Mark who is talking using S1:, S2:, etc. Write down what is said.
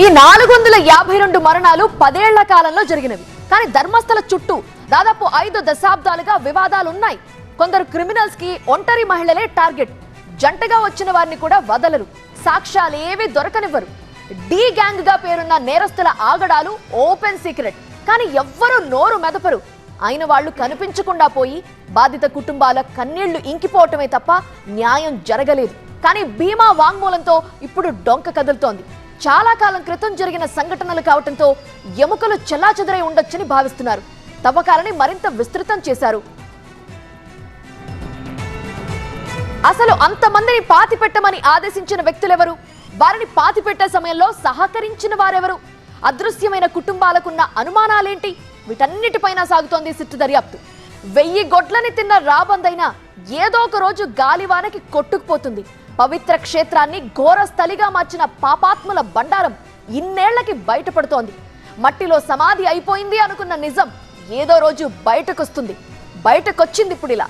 S1: ఈ నాలుగు వందల యాభై రెండు మరణాలు పదేళ్ళ కాలంలో జరిగినవి. కానీ ధర్మస్థల చుట్టూ దాదాపు ఐదు దశాబ్దాలుగా వివాదాలు ఉన్నాయి కొందరు క్రిమినల్స్కి ఒంటరి మహిళలే టార్గెట్. జంటగా వచ్చిన వారిని కూడా వదలరు. సాక్ష్యాలు ఏవి దొరకనివ్వరు. డి గ్యాంగ్గా పేరున్న నేరస్తుల ఆగడాలు ఓపెన్ సీక్రెట్. కానీ ఎవ్వరూ నోరు మెదపరు. అయిన వాళ్ళు కనిపించకుండా పోయి బాధిత కుటుంబాల కన్నీళ్ళు ఇంకిపోవటమే తప్ప న్యాయం జరగలేదు. కానీ బీమా వాంగ్మూలంతో ఇప్పుడు డొంక కదులుతోంది. చాలా కాలం క్రితం జరిగిన సంఘటనలు కావటంతో ఎముకలు చెల్లాచెదరై ఉండొచ్చని భావిస్తున్నారు. తవ్వకాలని మరింత విస్తృతం చేశారు. అసలు అంతమందిని పాతి పెట్టమని ఆదేశించిన వ్యక్తులెవరు? వారిని పాతి పెట్టే సమయంలో సహకరించిన వారెవరు? అదృశ్యమైన కుటుంబాలకున్న అనుమానాలేంటి? వీటన్నిటిపైన సాగుతోంది సిట్టు దర్యాప్తు. వెయ్యి గొడ్లని తిన్న రాబందైనా ఏదో ఒక రోజు గాలివానకి కొట్టుకుపోతుంది. పవిత్ర క్షేత్రాన్ని ఘోరస్థలిగా మార్చిన పాపాత్ముల బండారం ఇన్నేళ్ళకి బయటపడుతోంది. మట్టిలో సమాధి అయిపోయింది అనుకున్న నిజం ఏదో రోజు బయటకొస్తుంది. బయటకొచ్చింది ఇప్పుడు ఇలా.